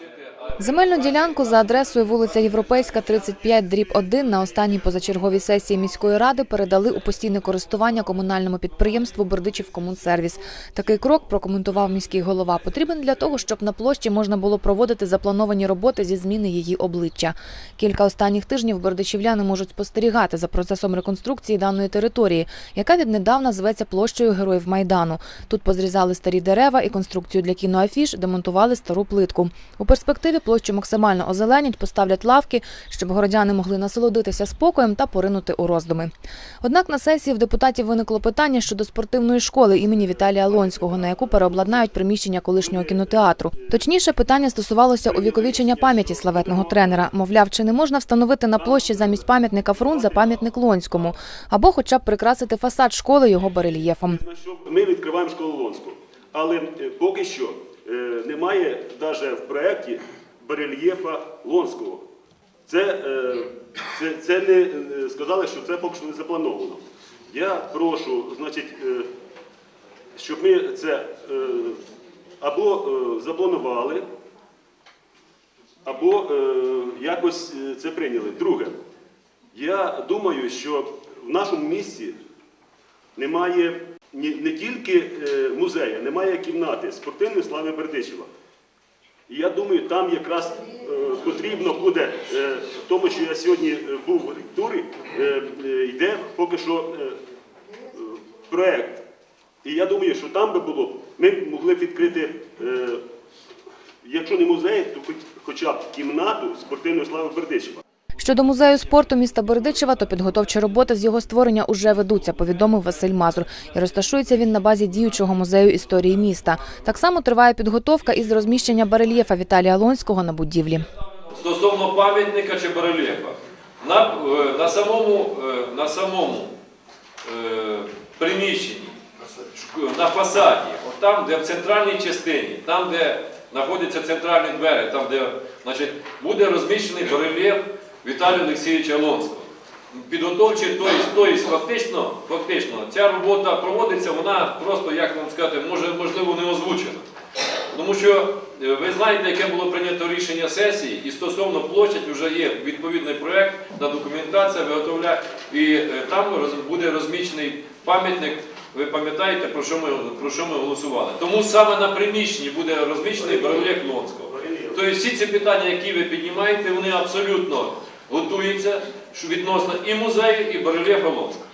Chip Земельну ділянку за адресою вулиця Європейська, 35, дріб 1 на останній позачерговій сесії міської ради передали у постійне користування комунальному підприємству Бердичів Комунсервіс. Такий крок прокоментував міський голова. Потрібен для того, щоб на площі можна було проводити заплановані роботи зі зміни її обличчя. Кілька останніх тижнів бердичівляни можуть спостерігати за процесом реконструкції даної території, яка віднедавна зветься площею Героїв Майдану. Тут позрізали старі дерева і конструкцію для кіноафіш, демонтували стару плитку. У перспективі площу максимально озеленять, поставлять лавки, щоб городяни могли насолодитися спокоєм та поринути у роздуми. Однак на сесії в депутатів виникло питання щодо спортивної школи імені Віталія Лонського, на яку переобладнають приміщення колишнього кінотеатру. Точніше, питання стосувалося увіковічення пам'яті славетного тренера. Мовляв, чи не можна встановити на площі замість пам'ятника Фрунзе пам'ятник Лонському, або хоча б прикрасити фасад школи його барельєфом. Ми відкриваємо школу Лонську. Але е, поки що немає навіть в проєкті барельєфа Лонського. Це, е, це, це не е, сказали, що це поки що не заплановано. Я прошу, значить, е, щоб ми це е, або е, запланували, або е, якось е, це прийняли. Друге, я думаю, що в нашому місті немає не тільки е, музею, немає кімнати спортивної слави Бердичева. І я думаю, там якраз е, потрібно буде, е, в тому, що я сьогодні був в е, йде поки що е. І я думаю, що там би було, ми могли б відкрити, якщо не музей, то хоч, хоча б кімнату спортивної слави Бердичева. Щодо музею спорту міста Бердичева, то підготовчі роботи з його створення уже ведуться, повідомив Василь Мазур. І розташується він на базі діючого музею історії міста. Так само триває підготовка із розміщення барельєфа Віталія Лонського на будівлі. стосовно пам'ятника чи барельєфа. На, е, на самому, е, на самому е, приміщенні, на фасаді, от там, де в центральній частині, там, де знаходяться центральні двері, там, де значить, буде розміщений барельєф Віталія Олексійовича Лонського. Підготовчі, тобто, фактично, фактично, ця робота проводиться, вона просто, як вам сказати, може, можливо, не озвучена. Тому що е, ви знаєте, яке було прийнято рішення сесії, і стосовно площадь вже є відповідний проєкт на документація виготовляє, і е, там буде розміщений пам'ятник. Ви пам'ятаєте, про що ми про що ми голосували? Тому саме на приміщенні буде розміщений барельєф Лонського. Тобто всі ці питання, які ви піднімаєте, вони абсолютно готуються що відносно і музею, і барельєфа Лонського.